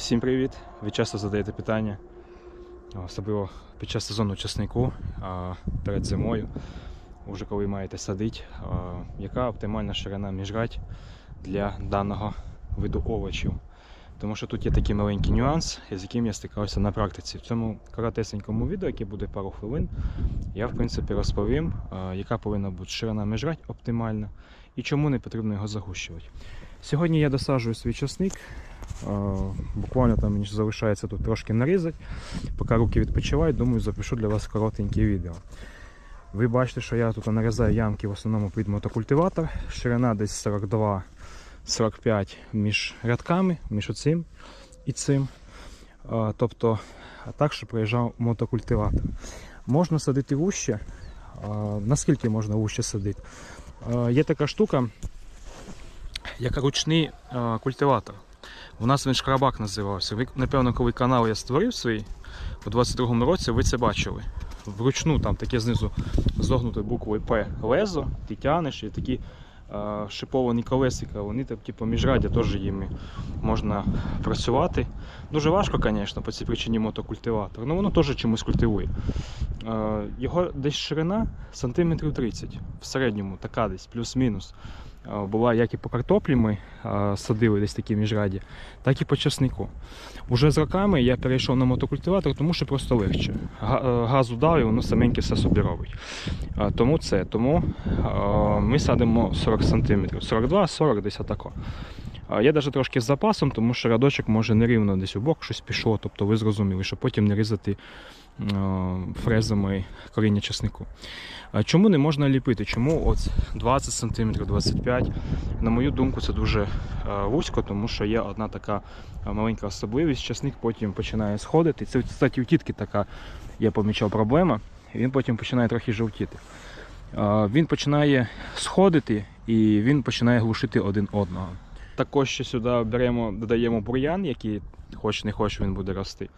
Всім привіт! Ви часто задаєте питання, особливо під час сезону часнику перед зимою, уже коли маєте садити, яка оптимальна ширина міжрядь для даного виду овочів. Тому що тут є такий маленький нюанс, з яким я стикався на практиці. В цьому коротесенькому відео, яке буде пару хвилин, я в принципі розповім, яка повинна бути ширина міжрядь оптимальна і чому не потрібно його загущувати. Сьогодні я досаджую свій часник. Буквально там мені залишається тут трошки нарізати. Поки руки відпочивають, думаю, запишу для вас коротеньке відео. Ви бачите, що я тут нарізаю ямки в основному під мотокультиватор. Ширина десь 42-45 між рядками, між оцим і цим. Тобто так, щоб проїжджав мотокультиватор. Можна садити вуще. Наскільки можна вуще садити? Є така штука, як ручний культиватор. У нас він шкрабак називався. Напевно, коли канал я створив свій у 22-му році, ви це бачили. Вручну там таке знизу зогнуте буквою П лезо, ти тянеш і такі а, шиповані колесика, вони там, типу, міжрадя теж їми можна працювати. Дуже важко, звісно, по цій причині мотокультиватор, але воно теж чомусь культивує. А, його десь ширина сантиметрів 30 в середньому, така десь, плюс-мінус. Була як і по картоплі ми садили десь такі міжраді, так і по часнику. Уже з роками я перейшов на мотокультиватор, тому що просто легше. Е, Газу дав воно саменьке все собі робить. Тому це. Тому ми садимо 40 см. 42-40 десь отако. Я навіть трошки з запасом, тому що рядочок може нерівно десь у бок щось пішло. Тобто ви зрозуміли, що потім не різати фрезами коріння часнику. Чому не можна ліпити? Чому от 20 см, 25 На мою думку, це дуже е, вузько, тому що є одна така е, маленька особливість. Часник потім починає сходити. Це, кстати, у тітки така, я помічав проблема. Він потім починає трохи жовтіти. Е, Він починає сходити і він починає глушити один одного. Також ще сюди беремо, додаємо бур'ян, який хоч не хоч він буде рости.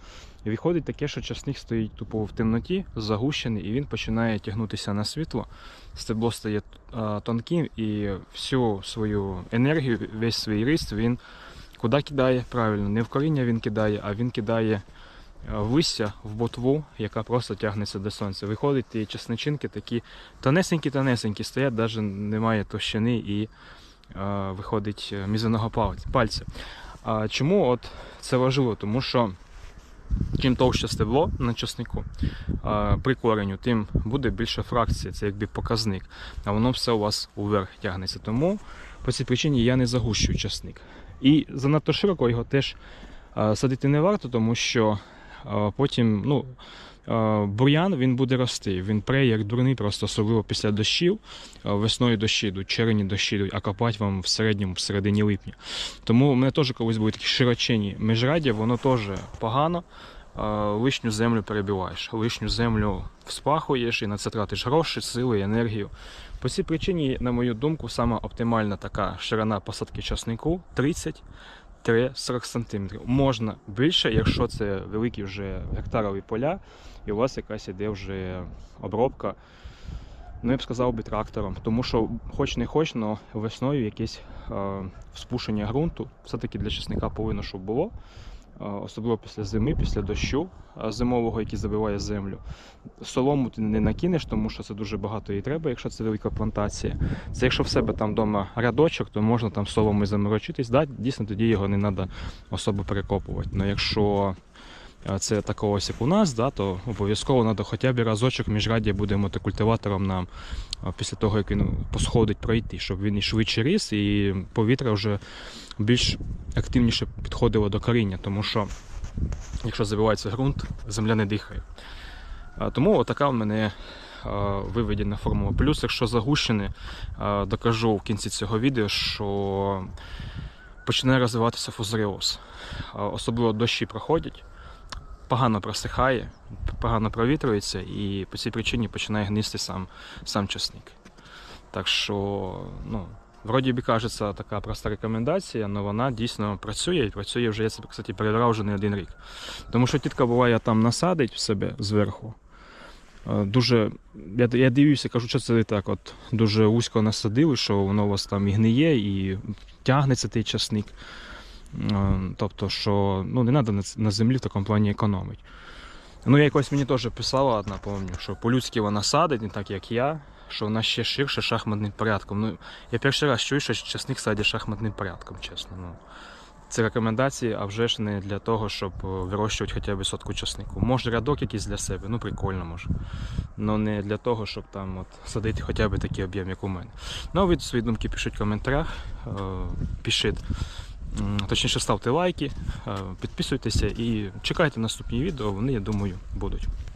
І виходить таке, що часник стоїть тупо в темноті, загущений, і він починає тягнутися на світло. Стебло стає а, тонким і всю свою енергію, весь свій ріст він куди кидає? Правильно, не в коріння він кидає, а він кидає листя, в ботву, яка просто тягнеться до сонця. Виходить, ті часничинки такі тонесенькі-тонесенькі стоять, навіть немає товщини і виходить е, мізинного пал- пальця. А чому от це важливо? Тому що чим товще стебло на часнику при кореню, тим буде більше фракції, це якби показник. А воно все у вас уверх тягнеться. Тому по цій причині я не загущую часник. І занадто широко його теж садити не варто, тому що потім, ну. Бур'ян він буде рости, він пре як дурний, просто особливо після дощів. Весною дощі йдуть, червні дощі йдуть, а копати вам в середньому, в середині липня. Тому у мене теж колись були такі широчені міжраддя, воно теж погано. Лишню землю перебиваєш, лишню землю вспахуєш і на це тратиш гроші, сили, енергію. По цій причині, на мою думку, сама оптимальна така ширина посадки часнику 30-40 см. Можна більше, якщо це великі вже гектарові поля, і у вас якась іде вже обробка. Ну, я б сказав би трактором, тому що хоч не хоч, але весною якесь е, спушення ґрунту все-таки для чесника повинно, щоб було. Особливо після зими, після дощу зимового, який забиває землю. Солому ти не накинеш, тому що це дуже багато її треба, якщо це велика плантація. Це якщо в себе там вдома рядочок, то можна там соломою заморочитись. Да, дійсно, тоді його не треба особо перекопувати. Но якщо це такого ось як у нас, да, то обов'язково треба хоча б разочок між міжраддя буде мотокультиватором нам після того, як він посходить пройти, щоб він і швидше ріс, і повітря вже більш активніше підходило до коріння, тому що якщо забивається ґрунт, земля не дихає. Тому отака в мене виведена формула. Плюс, якщо загущене, докажу в кінці цього відео, що починає розвиватися фузаріоз. Особливо дощі проходять, погано просихає, погано провітрюється і по цій причині починає гнисти сам, сам часник. Так що, ну, вроді би кажеться така проста рекомендація, але вона дійсно працює і працює вже, я це, кстати, перевіряв вже не один рік. Тому що тітка буває там насадить в себе зверху. Е, Дуже, я, я дивлюся, кажу, що це так от дуже вузько насадили, що воно у вас там і гниє, і тягнеться той часник. Е, Тобто, що ну, не треба на, землі в такому плані економити. Ну, я якось мені теж писала одна, пам'ятаю, що по-людськи вона садить, не так як я, що вона ще ширше шахматним порядком. Ну, я перший раз чую, що часник садять шахматним порядком, чесно. Ну, це рекомендації, а вже ж не для того, щоб е, вирощувати хоча б сотку часнику. Може рядок якийсь для себе, ну прикольно може. але не для того, щоб там от, садити хоча б такий об'єм, як у мене. Ну, ви свої думки пишіть в коментарях, е, пишіть. Точніше, ставте лайки, е, підписуйтеся і чекайте наступні відео, вони, я думаю, будуть.